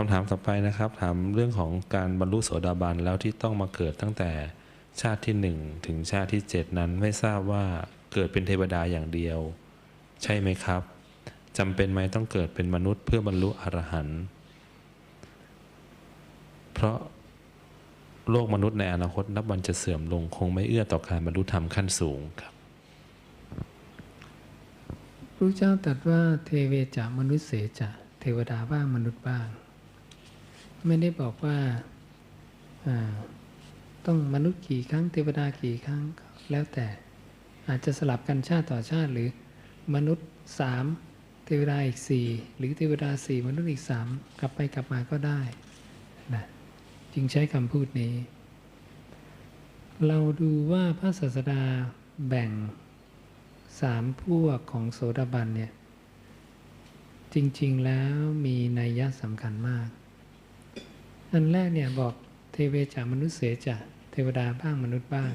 คำถามต่อไปนะครับ ถามเรื่องของการบรรลุโสดาบันแล้วที่ต้องมาเกิดตั้งแต่ชาติที่หนึ่งถึงชาติที่เจ็ดนั้นไม่ทราบว่าเกิดเป็นเทวดาอย่างเดียว ใช่ไหมครับจำเป็นไหมต้องเกิดเป็นมนุษย์เพื่อบรรลุอรหันต์เพราะโลกมนุษย์ในอนาคตนับวันจะเสื่อมลงคงไม่เอื้อต่อการบรรลุธรรมขั้นสูงครับพระเจ้าตรัสว่าเทเวจะมนุษย์เสจะเทวดาบ้างมนุษย์บ้าง ไม่ได้บอกว่าต้องมนุษย์กี่ครั้งเทวดากี่ครั้งแล้วแต่อาจจะสลับกันชาติต่อชาติ หรือมนุษย์สามเทวดาอีกสี่หรือเทวดาสี่มนุษย์อีกสามกลับไปกลับมาก็ได้นะจึงใช้คำพูดนี้ เราดูว่าพระศาสดาแบ่งสามพวกของโสดาบันเนี่ยจริง ๆ แล้วมีนัยยะสำคัญมาก อันแรกเนี่ยบอกเทเวจามนุษย์เสจะเทวดาบ้างมนุษย์บ้าง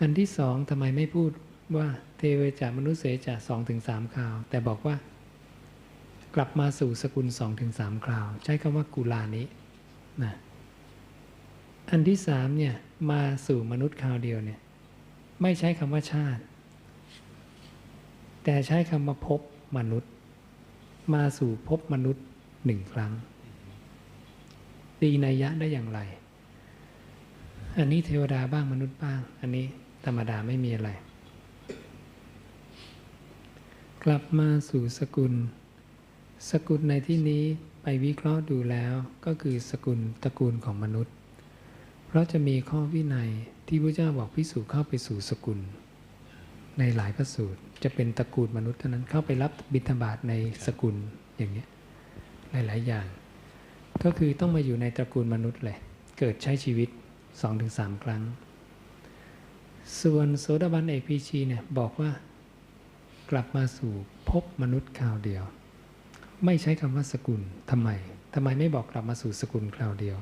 อันที่สองทำไมไม่พูดว่าเทเวจามนุษย์เสจะสองถึงสามคราว แต่บอกว่ากลับมาสู่สกุลสองถึงสามคราว ใช้คำว่ากุลานินะอันที่สามเนี่ยมาสู่มนุษย์คราวเดียวเนี่ยไม่ใช้คำว่าชาติ แต่ใช้คำว่าพบมนุษย์ มาสู่พบมนุษย์หนึ่งครั้ง ตีนัยยะได้อย่างไร อันนี้เทวดาบ้างมนุษย์บ้าง อันนี้ธรรมดาไม่มีอะไร กลับมาสู่สกุล สกุลในที่นี้ไปวิเคราะห์ดูแล้วก็คือสกุลตระกูลของมนุษย์ เพราะจะมีข้อวินัยที่พระเจ้าบอกพิสูจเข้าไปสู่สกุล ในหลายพระสูตรจะเป็นตระกูลมนุษย์เท่านั้นเข้าไปรับบิณฑบาตในสกุลอย่างนี้หลาย ๆ อย่าง ก็คือต้องมาอยู่ในตระกูลมนุษย์เลยเกิดใช้ชีวิต 2-3 ครั้ง ส่วนโสดาบันเอกพีชีเนี่ยบอกว่ากลับมาสู่พบมนุษย์คราวเดียว ไม่ใช้คำว่าสกุลทำไมทำไมไม่บอกกลับมาสู่สกุลคราวเดียว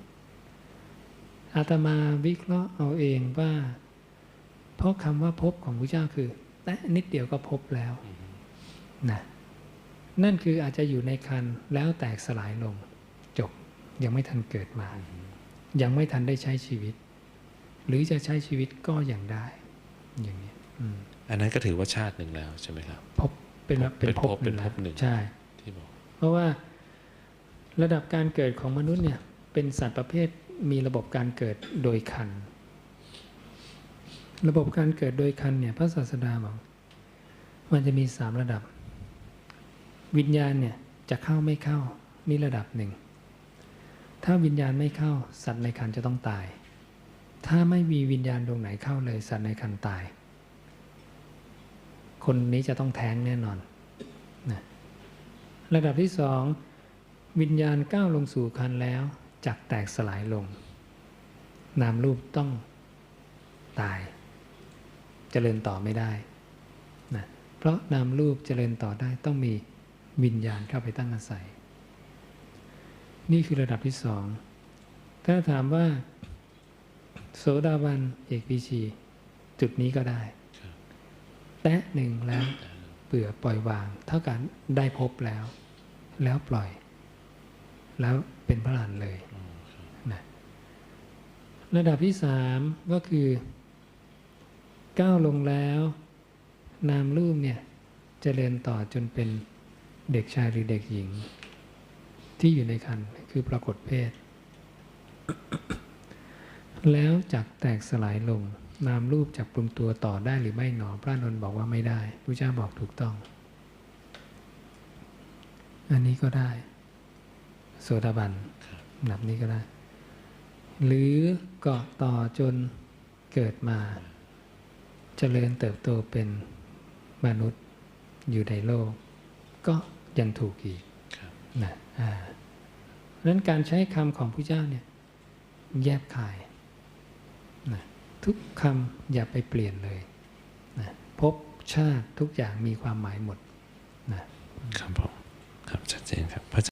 อาตมาวิเคราะห์เอาเองว่า เพราะคำว่าพบของพระเจ้าคือแตะนิดเดียวก็พบแล้วนะนั่นคืออาจจะอยู่ในคันแล้วแตกสลายลง ยังไม่ทันเกิดมา ยังไม่ทันได้ใช้ชีวิต หรือจะใช้ชีวิตก็ยังได้ อย่างนี้อืมอันนั้นก็ถือว่าชาติหนึ่งแล้วใช่ไหมครับพบเป็นพบเป็นภพหเป็นงภพหนึ่งใช่ที่บอกเพราะว่าระดับการเกิดของมนุษย์เนี่ย เป็นสัตว์ประเภทมีระบบการเกิดโดยคัน ระบบการเกิดโดยคันเนี่ย พระศาสดาบอกมันจะมีสามระดับ วิญญาณเนี่ยจะเข้าไม่เข้านี่ระดับหนึ่ง ถ้าวิญญาณไม่เข้า สัตว์ในคันจะต้องตาย ถ้าไม่มีวิญญาณดวงไหนเข้าเลย สัตว์ในคันตาย คนนี้จะต้องแท้งแน่นอนนะระดับที่สองวิญญาณก้าวลงสู่คันแล้วจักแตกสลายลง นามรูปต้องตายเจริญต่อไม่ได้นะเพราะนามรูปเจริญต่อได้ต้องมีวิญญาณเข้าไปตั้งอาศัย นี่คือระดับที่สอง ถ้าถามว่า โสดาบันเอกพีชีจุดนี้ก็ได้ แตะหนึ่งแล้วเปื่อปล่อยวาง เท่ากันได้พบแล้ว แล้วปล่อย แล้วเป็นพระอรหันเลยนะระดับที่สามก็คือก้าวลงแล้ว นามรูปเนี่ยจเจริญต่อจนเป็นเด็กชายหรือเด็กหญิง ที่อยู่ในคันคือปรากฏเพศ แล้วจักแตกสลายลง นามรูปจักปรุงตัวต่อได้หรือไม่หนอ พระนนท์บอกว่าไม่ได้พระเจ้าบอกถูกต้อง อันนี้ก็ได้ โสดาบันแบบนี้ก็ได้ หรือเกาะต่อจนเกิดมาเจริญเติบโตเป็นมนุษย์อยู่ในโลก ก็ยังถูกอีกครับนะอ่า เพราะฉะนั้นการใช้คำของพระเจ้าเนี่ยแยบคายนะทุกคำอย่าไปเปลี่ยนเลยนะพบชาติทุกอย่างมีความหมายหมดนะครับผมครับชัดเจนครับ